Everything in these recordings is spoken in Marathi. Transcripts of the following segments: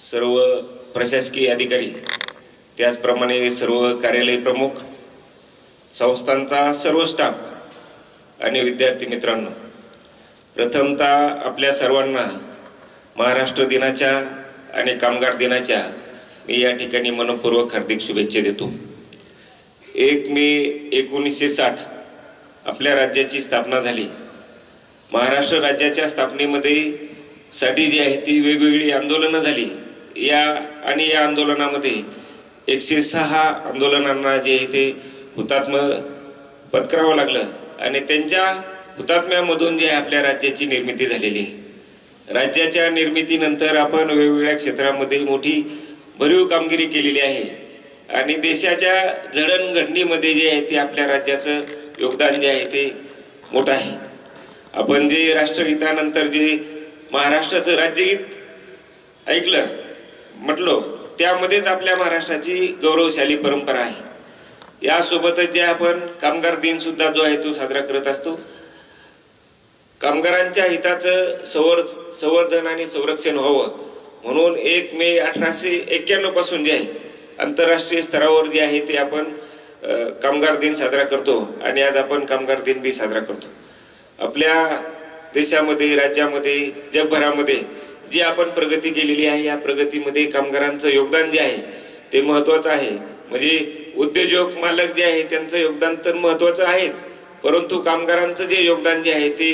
सर्व प्रशासकीय अधिकारी त्याचप्रमाणे सर्व कार्यालय प्रमुख संस्थांचा सर्व स्टाफ आणि विद्यार्थी मित्रांनो प्रथमतः आपल्या सर्वांना महाराष्ट्र दिनाच्या आणि कामगार दिनाच्या मी या ठिकाणी मनपूर्वक हार्दिक शुभेच्छा देतो. एक मे एकोणीसशे साठ आपल्या राज्याची स्थापना झाली. महाराष्ट्र राज्याच्या स्थापनेमध्ये साठी जी आहे ती वेगवेगळी आंदोलनं झाली. या आणि या आंदोलनामध्ये एकशे सहा आंदोलनांना जे आहे ते हुतात्म पत्करावं लागलं आणि त्यांच्या हुतात्म्यामधून जे आहे आपल्या राज्याची निर्मिती झालेली आहे. राज्याच्या निर्मितीनंतर आपण वेगवेगळ्या क्षेत्रामध्ये मोठी भरीव कामगिरी केलेली आहे. आणि देशाच्या जडणघडणीमध्ये जे आहे ते आपल्या राज्याचं योगदान जे आहे ते मोठं आहे. आपण जे राष्ट्रगीतानंतर जे महाराष्ट्राचं राज्यगीत ऐकलं म्हटलो त्यामध्येच आपल्या महाराष्ट्राची गौरवशाली परंपरा आहे. यासोबतच जे आपण कामगार दिन सुद्धा जो आहे तो साजरा करत असतो. कामगारांच्या हिताचं संवर संवर्धन आणि संरक्षण व्हावं म्हणून एक मे अठराशे एक्क्याण्णवपासून जे आहे आंतरराष्ट्रीय स्तरावर जे आहे ते आपण कामगार दिन साजरा करतो आणि आज आपण कामगार दिन बी साजरा करतो. आपल्या देशामध्ये राज्यामध्ये जगभरामध्ये जी आपण प्रगती केलेली आहे या प्रगतीमध्ये कामगारांचं योगदान जे आहे ते महत्वाचं आहे. म्हणजे उद्योजक मालक जे आहे त्यांचं योगदान तर महत्वाचं आहेच. परंतु कामगारांचं जे योगदान जे आहे ते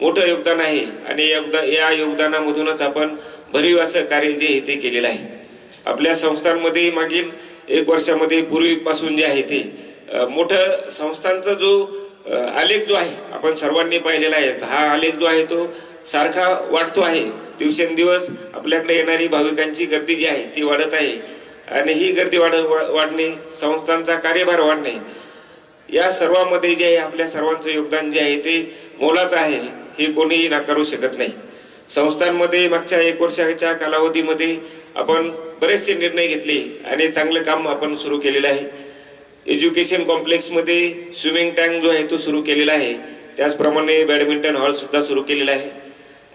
मोठं योगदान आहे. आणि योगदान या योगदानामधूनच आपण भरीव असं कार्य जे आहे ते केलेलं आहे. आपल्या संस्थांमध्ये मागील एक वर्षामध्ये पूर्वीपासून जे आहे ते मोठं संस्थांचा जो आलेख जो आहे आपण सर्वांनी पाहिलेला आहे हा आलेख जो आहे तो सारखा वाढतो आहे. दिवसेंदिवस आपल्याकडे येणारी भाविकांची गर्दी जी आहे ती वाढत आहे. आणि ही गर्दी वाढ वा- वाढणे संस्थांचा कार्यभार वाढणे या सर्वांमध्ये जे आहे आपल्या सर्वांचं योगदान जे आहे ते मोलाचं आहे हे कोणीही नाकारू शकत नाही. संस्थांमध्ये मागच्या एक वर्षाच्या कालावधीमध्ये आपण बरेचसे निर्णय घेतले आणि चांगलं काम आपण सुरू केलेलं आहे. एज्युकेशन कॉम्प्लेक्समध्ये स्विमिंग टँक जो आहे तो सुरू केलेला आहे. त्याचप्रमाणे बॅडमिंटन हॉलसुद्धा सुरू केलेला आहे.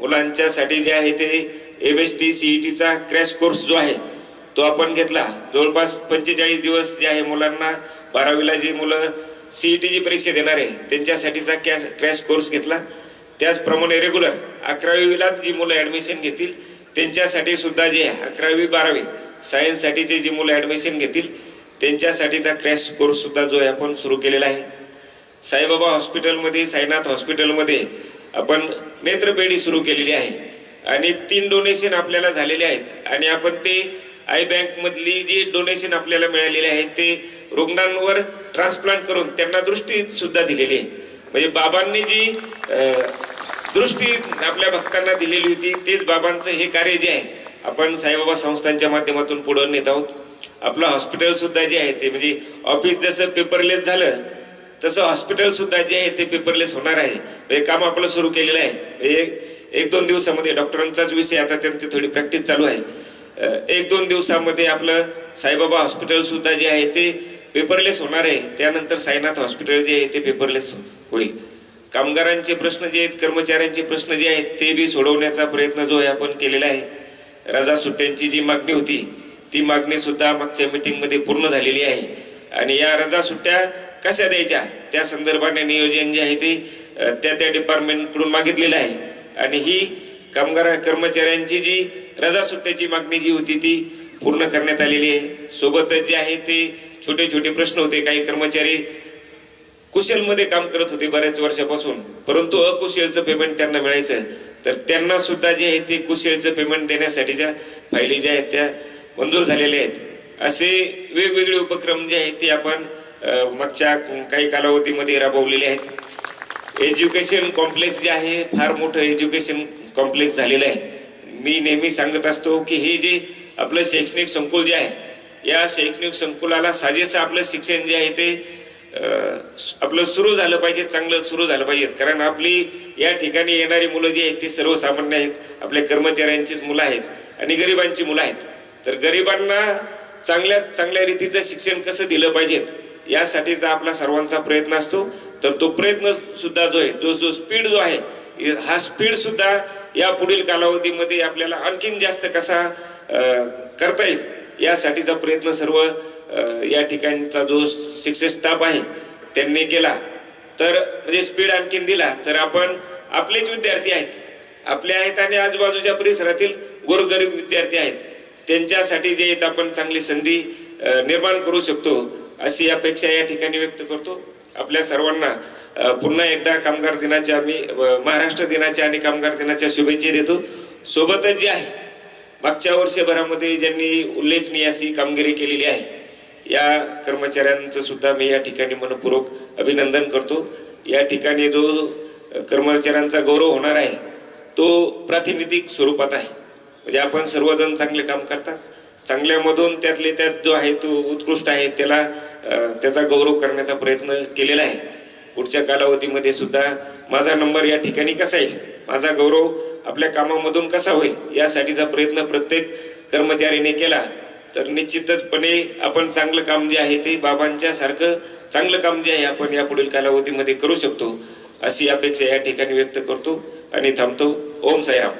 मुलांच्यासाठी जे आहे ते M S T C E टीचा क्रॅश कोर्स जो आहे तो आपण घेतला. जवळपास पंचेचाळीस दिवस जे आहे मुलांना बारावीला जी मुलं सी ई टीची परीक्षा देणार आहे त्यांच्यासाठीचा कॅश क्रॅश कोर्स घेतला. त्याचप्रमाणे रेग्युलर अकरावीला जी मुलं ॲडमिशन घेतील त्यांच्यासाठी सुद्धा जे आहे अकरावी बारावी सायन्ससाठीचे जी मुलं ॲडमिशन घेतील त्यांच्यासाठीचा क्रॅश कोर्ससुद्धा जो आहे आपण सुरू केलेला आहे. साईबाबा हॉस्पिटलमध्ये साईनाथ हॉस्पिटलमध्ये आपण नेत्रपेढी सुरू केलेली आहे. आणि तीन डोनेशन आपल्याला झालेले आहेत. आणि आपण ते आय बँकमधली जी डोनेशन आपल्याला मिळालेले आहेत ते रुग्णांवर ट्रान्सप्लांट करून त्यांना दृष्टी सुद्धा दिलेली आहे. म्हणजे बाबांनी जी दृष्टी आपल्या भक्तांना दिलेली होती तेच बाबांचं हे कार्य जे आहे आपण साईबाबा संस्थांच्या माध्यमातून पुढे नेत आहोत. आपलं हॉस्पिटलसुद्धा जे आहे ते म्हणजे ऑफिस जसं पेपरलेस झालं तसं हॉस्पिटल सुद्धा जे आहे ते पेपरलेस होणार आहे. हे काम आपलं सुरू केलेलं आहे. एक एक दोन दिवसामध्ये डॉक्टरांचाच विषय आता त्यांची थोडी प्रॅक्टिस चालू आहे. एक दोन दिवसामध्ये आपलं साईबाबा हॉस्पिटल सुद्धा जे आहे ते पेपरलेस होणार आहे. त्यानंतर साईनाथ हॉस्पिटल जे आहे ते पेपरलेस होईल. कामगारांचे प्रश्न जे आहेत कर्मचाऱ्यांचे प्रश्न जे आहेत ते बी सोडवण्याचा प्रयत्न जो आहे आपण केलेला आहे. रजा सुट्ट्यांची जी मागणी होती ती मागणी सुद्धा मागच्या मीटिंगमध्ये पूर्ण झालेली आहे. आणि या रजा सुट्ट्या कशा द्यायच्या? त्या संदर्भाने नियोजन जे आहे ते त्या त्या डिपार्टमेंटकडून मागितलेलं आहे. आणि ही कामगार कर्मचाऱ्यांची जी रजा सुट्ट्याची मागणी जी होती ती पूर्ण करण्यात आलेली आहे. सोबतच जे आहे ते छोटे छोटे प्रश्न होते. काही कर्मचारी कुशलमध्ये काम करत होते बऱ्याच वर्षापासून. परंतु अकुशलचं पेमेंट त्यांना मिळायचं. तर त्यांना सुद्धा जे आहे ते कुशलचं पेमेंट देण्यासाठीच्या फायली ज्या आहेत त्या मंजूर झालेल्या आहेत. असे वेगवेगळे उपक्रम जे आहेत ते आपण मागच्या काही कालावधीमध्ये राबवलेले आहेत. एज्युकेशन कॉम्प्लेक्स जे आहे फार मोठं एज्युकेशन कॉम्प्लेक्स झालेलं आहे. मी नेहमी सांगत असतो की हे जे आपलं शैक्षणिक संकुल जे आहे या शैक्षणिक संकुलाला साजेसं आपलं शिक्षण जे आहे ते आपलं सुरू झालं पाहिजे चांगलं सुरू झालं पाहिजे. कारण आपली या ठिकाणी येणारी मुलं जी आहेत ती सर्वसामान्य आहेत. आपल्या कर्मचाऱ्यांचीच मुलं आहेत आणि गरिबांची मुलं आहेत. तर गरिबांना चांगल्या चांगल्या रीतीचं शिक्षण कसं दिलं पाहिजेत यासाठीचा आपला सर्वांचा प्रयत्न असतो तर तो प्रयत्न सुद्धा जो आहे जो जो स्पीड जो आहे हा स्पीड सुद्धा या पुढील कालावधीमध्ये आपल्याला आणखीन जास्त कसा करता येईल यासाठीचा प्रयत्न सर्व या ठिकाणचा जो शिक्षक स्टाफ आहे त्यांनी केला. तर म्हणजे स्पीड आणखीन दिला तर आपण आपलेच विद्यार्थी आहेत. आपले आहेत आणि आजूबाजूच्या परिसरातील गोरगरीब विद्यार्थी आहेत. त्यांच्यासाठी जे आहेत आपण चांगली संधी निर्माण करू शकतो. अशी अपेक्षा या ठिकाणी व्यक्त करतो. आपल्या सर्वांना पुन्हा एकदा कामगार दिनाच्या आम्ही महाराष्ट्र दिनाच्या आणि कामगार दिनाच्या शुभेच्छा देतो. सोबतच जे आहे मागच्या वर्षभरामध्ये ज्यांनी उल्लेखनीय अशी कामगिरी केलेली आहे या कर्मचाऱ्यांचं सुद्धा मी या ठिकाणी मनपूर्वक अभिनंदन करतो. या ठिकाणी जो कर्मचाऱ्यांचा गौरव होणार आहे तो प्रातिनिधिक स्वरूपात आहे. म्हणजे आपण सर्वजण चांगले काम करतात. चांगल्यामधून त्यातले त्यात जो आहे तो उत्कृष्ट आहे त्याला त्याचा गौरव करण्याचा प्रयत्न केलेला आहे. पुढच्या कालावधीमध्ये सुद्धा माझा नंबर या ठिकाणी कसा येईल? माझा गौरव आपल्या कामामधून कसा होईल? यासाठीचा प्रयत्न प्रत्येक कर्मचाऱ्याने केला. तर निश्चितचपणे आपण चांगलं काम जे आहे ते बाबांच्या सारखं चांगलं काम जे आहे आपण या पुढील कालावधीमध्ये करू शकतो अशी अपेक्षा या ठिकाणी व्यक्त करतो आणि थांबतो. ओम साईराम.